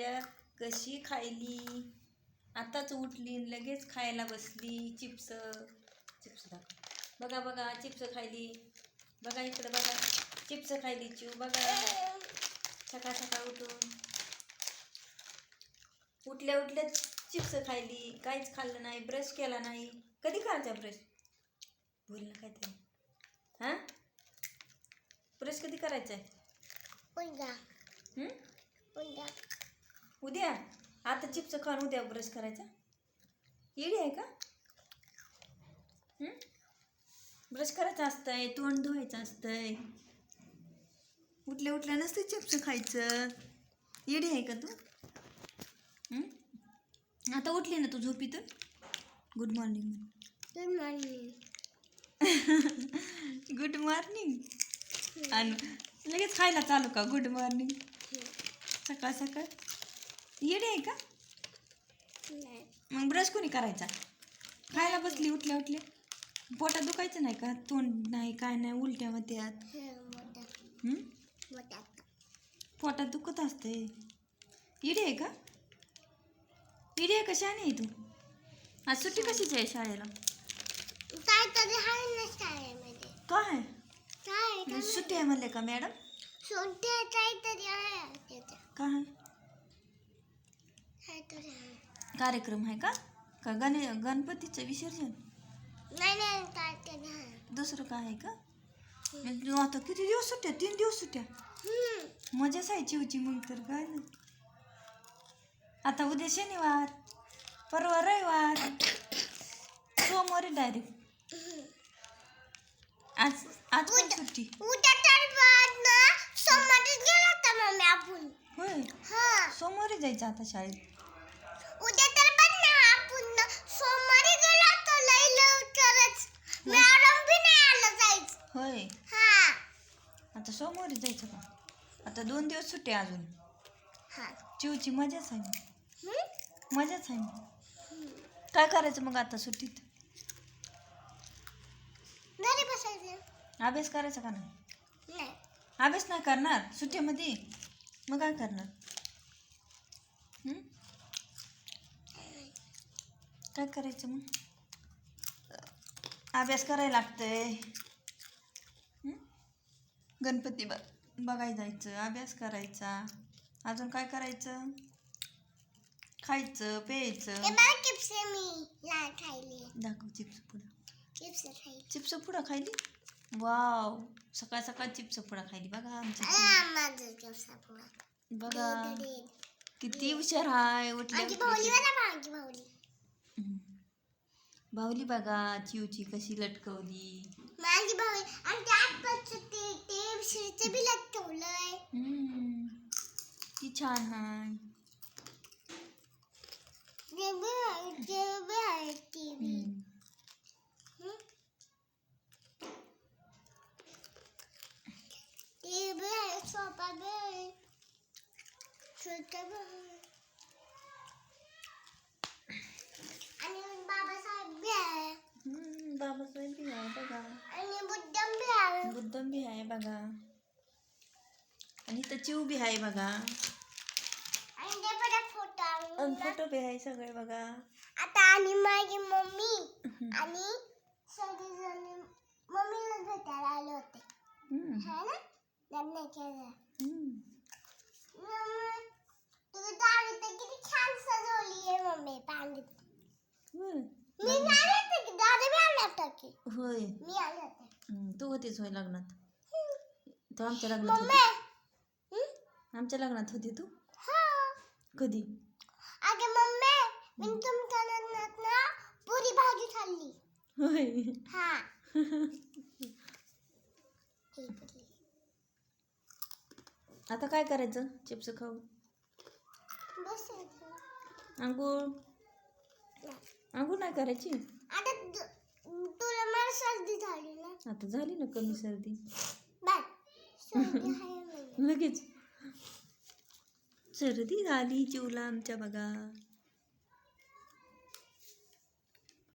उठल्या कशी खायली? आताच उठली लगेच खायला बसली चिप्स. चिप्स दाखव. बघा बघा चिप्स खायली. बघा इकडं बघा. चिप्स खायली चिव बघा. सकाळ सकाळ उठून. उठल्या उठल्या चिप्स खायली. काहीच खाल्लं नाही ब्रश केला नाही. कधी करायचा ब्रश? बोल ना काहीतरी. हां? ब्रश कधी करायचा आहे? उद्या? आता चिप्स खाऊन उद्या ब्रश करायचा? येडी आहे का? हं? ब्रश करायचं असतंय तोंड धुवायचं असतंय. उठल्या उठल्या नसते चिप्स खायचं. येडी आहे का तू? आता उठली ना तू झोपीतून? Good morning good morning good morning आणि लगेच खायला चालू का? गुड मॉर्निंग सकाळ सकाळ? येडी आहे का? नाही मग ब्रश कोणी करायचा? खायला बसली उठल्या उठल्या. पोटात दुखायचं नाही का? तोंड नाही काय नाही उलट्या होत्यात हं? मोठा पोटात दुखत असते इडे आहे का? इडे आहे का? शाणे आहे तू. आज सुट्टी कशीच आहे शाळेला? आहे ना शाळेमध्ये काय? काय? मग सुट्टी आहे म्हणले का मॅडम? सोडते काहीतरी आहे. त्याचं काय काहीतरी आहे कार्यक्रम आहे का? का गणे गणपतीचं विसर्जन? नाही नाही आहे दुसरं काय आहे का? मग आता किती दिवस सुट्ट्या? तीन दिवस सुट्ट्या? हम्म. मजाच आहे चिवची मग तर काय नाही आता उद्या शनिवार परवा रविवार. सोमवारी डायरेक्ट आज आज पण सुट्टी. उद्या तर बाद ना सोमवारीच गेलो होता मम्मी आपण. होय? हा. सोमवारी जायचं आता शाळेत उद्या तर बघ ना आपण ना सोमवारी गेलो होतो लई लवकरच मॅडम बी नाही आलं जायचं होय. हा. आता सोमवारी जायचं का? आता दोन दिवस सुट्टी आहे अजून. हा. चिवची मजाच आहे मग. मजाच आहे मग. काय करायचं मग आता सुट्टीत? घरी बसायचं. अभ्यास करायचा का नाही? नाही. अभ्यास नाही करणार सुट्टीमध्ये? मग काय करणार? हं? काय करायचं मग? अभ्यास करायला लागतंय? गणपती ब बघायला जायचं अभ्यास करायचा. अजून काय करायचं? खायचं प्यायचं. बघ चिप्स मी. खायली. दाखव चिप्स पुडा चिप्स खायली. चिप्स खायली? वाव सकाळ सकाळ चिप्स पुडा खायली बघा आमची चिव. आ, माझं चिप्स पुढं बघा दे, दे. किती हुशार हाय उठल्या माझी उठल्या भाऊली चिप्स. बघा माझी भाऊली हम्म. बाहुली बघा चिवची कशी लटकवली माझी भाऊली आणि त्या आत्ताचं ते ते शिरचं बी लटकवलंय हम्म. ती छान हाय ते बी आहे ते बी आहे ते बी हम्म. हं? ते बी आहे सोफा बी आहे खुर्च्या बी आहे आणि बाबासाहेब बी आहे हम्म, बाबासाहेब बी आहे बघा आणि बुद्धम बी आहे बुद्धम बी आहे बघा आणि इथं चिव बी आहे बघा. आणि फोटो बी आहे सगळे बघा. आता आणि माझी मम्मी. आणि सगळेजण मम्मीला भेटायला आले होते. हम्म. है ना? लग्न केलं. हम्म. मम्मी, तुझी दाढी तर किती छान सजवली आहे मम्मी मी आले होते की? दादा बी आले होते की? होय. मी आले होते. तू होतीच होय लग्नात. तू आमच्या लग्नात? आमच्या लग्नात होती तू? हा. कधी? अगे मम्मी मी तुमच्या लग्नात ना पुरी भाजी खाल्ली. होय. हा. आता काय करायचं? चिप्स खाऊ. बसायचं. आंघोळ. आंघोळ नाही करायची? आता तु- तुला मला सर्दी झाली ना. आता झाली ना कमी सर्दी. बाय. सर्दी आहे मला. लगेच. सर्दी झाली चिवला आमच्या बघा.